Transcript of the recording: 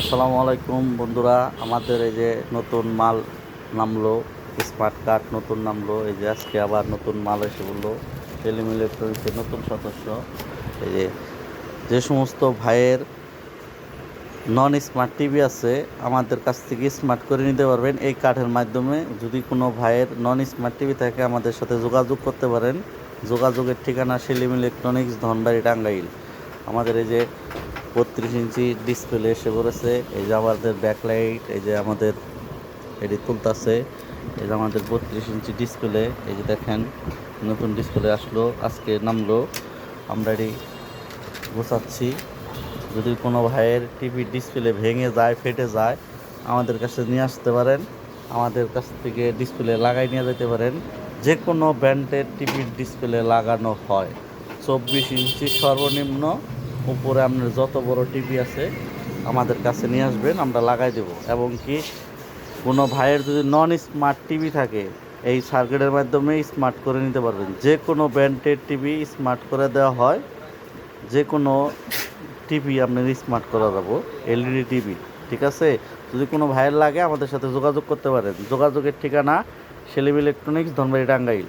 আসসালামু আলাইকুম বন্ধুরা, আমাদের এই যে নতুন মাল নামলো, স্মার্ট কার্ড নতুন নামলো, এই যে আজকে আবার নতুন মাল এসে বলল টেলিম ইলেকট্রনিক্সের নতুন সদস্য। এই যে যে সমস্ত ভাইয়ের নন স্মার্ট টিভি আছে, আমাদের কাছ থেকে স্মার্ট করে নিতে পারবেন। এই কার্ডের মাধ্যমে যদি কোনো ভাইয়ের নন স্মার্ট টিভি থাকে, আমাদের সাথে যোগাযোগ করতে পারেন। যোগাযোগের ঠিকানা সেলিম ইলেকট্রনিক্স ধনবাড়ি টাঙ্গাইল। আমাদের এই যে বত্রিশ ইঞ্চি ডিসপ্লে এসে পড়েছে। এই যে আমাদের ব্যাকলাইট এই যে আমাদের এটি তুলতাছে, এই যে আমাদের বত্রিশ ইঞ্চি ডিসপ্লে এই যে দেখেন নতুন ডিসপ্লে আসলো, আজকে নামলো। আমরা এটি গোছাচ্ছি। যদি কোনো ভাইয়ের টিভির ডিসপ্লে ভেঙে যায়, ফেটে যায়, আমাদের কাছে নিয়ে আসতে পারেন। আমাদের কাছ থেকে ডিসপ্লে লাগাই নিয়ে যেতে পারেন। যে কোনো ব্র্যান্ডের টিভির ডিসপ্লে লাগানো হয়। চব্বিশ ইঞ্চি সর্বনিম্ন উপরে আপনার যত বড় টিভি আছে, আমাদের কাছে নিয়ে আসবেন, আমরা লাগাই দেব। এবং কি, কোনো ভাইয়ের যদি নন স্মার্ট টিভি থাকে, এই সার্কিটের মাধ্যমে স্মার্ট করে নিতে পারবেন। যে কোনো ব্র্যান্ডের টিভি স্মার্ট করে দেওয়া হয়, যে কোনো টিভি আপনার স্মার্ট করা যাব এলইডি টিভি ঠিক আছে? যদি কোনো ভাইয়ের লাগে, আমাদের সাথে যোগাযোগ করতে পারেন। যোগাযোগের ঠিকানা সেলিম ইলেকট্রনিক্স ধনবাড়ি, টাঙ্গাইল।